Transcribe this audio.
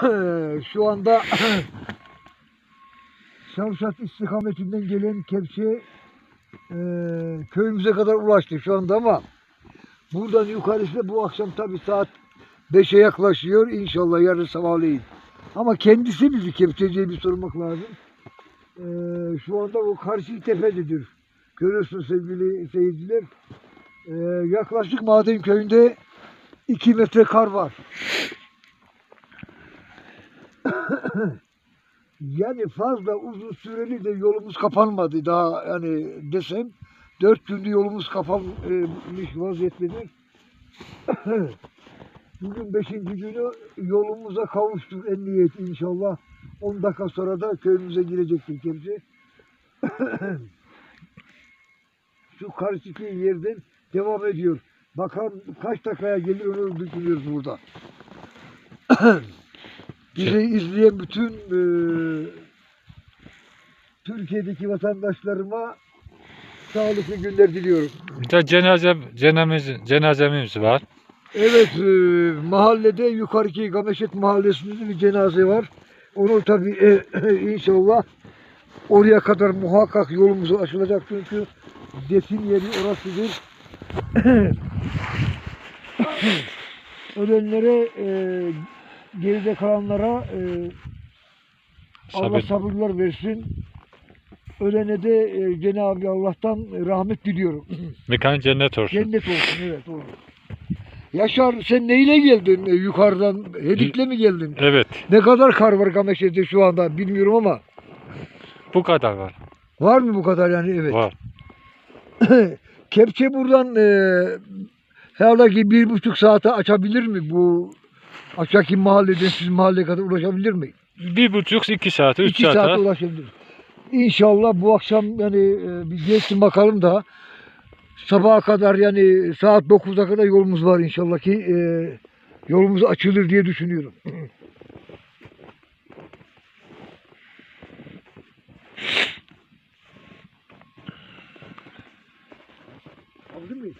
Şu anda Şavşat istikametinden gelen kepçe e, köyümüze kadar ulaştı şu anda ama buradan yukarısı bu akşam tabi saat 5'e yaklaşıyor. İnşallah yarın sabahleyin. Ama kendisi bizi kepçeciye bir sormak lazım. E, şu anda o karşı tepededir. Görüyorsunuz sevgili seyirciler. E, yaklaşık Maden Köyü'nde 2 metre kar var. yani fazla uzun süreli de yolumuz kapanmadı daha yani desem dört gündür yolumuz kapanmış vaziyettedir. Bugün beşinci günü yolumuza kavuştuk en niyet inşallah. 10 dakika sonra da köyümüze girecektir kimse. Şu karşıki yerden devam ediyor. Bakalım kaç dakikaya gelir onu düşünüyoruz burada. Bizi izleyen bütün e, Türkiye'deki vatandaşlarıma sağlıklı günler diliyorum. Bir de cenaze, cenamiz, cenazemiz var. Evet, e, mahallede yukarıki Gameşet mahallesinde bir cenaze var. Onu tabii e, inşallah oraya kadar muhakkak yolumuzu açılacak çünkü defin yeri orasıdır. Ölenlere e, geride kalanlara e, Allah Sabır. sabırlar versin. Ölene de e, Cenab-ı Allah'tan rahmet diliyorum. Mekan cennet olsun. Cennet olsun evet olur. Yaşar sen neyle geldin e, yukarıdan? Helikle mi geldin? Evet. Ne kadar kar var Gameşe'de şu anda bilmiyorum ama Bu kadar var. var mı bu kadar yani evet. Var. Kepçe buradan e, herhalde bir buçuk saate açabilir mi bu aşağıki mahalleden siz mahalleye kadar ulaşabilir mi? Bir buçuk, iki saat, üç İki saat. saate var. ulaşabilir. İnşallah bu akşam yani e, bir geçsin bakalım da sabaha kadar yani saat 9'a kadar yolumuz var inşallah ki e, yolumuz açılır diye düşünüyorum. Aldın mı?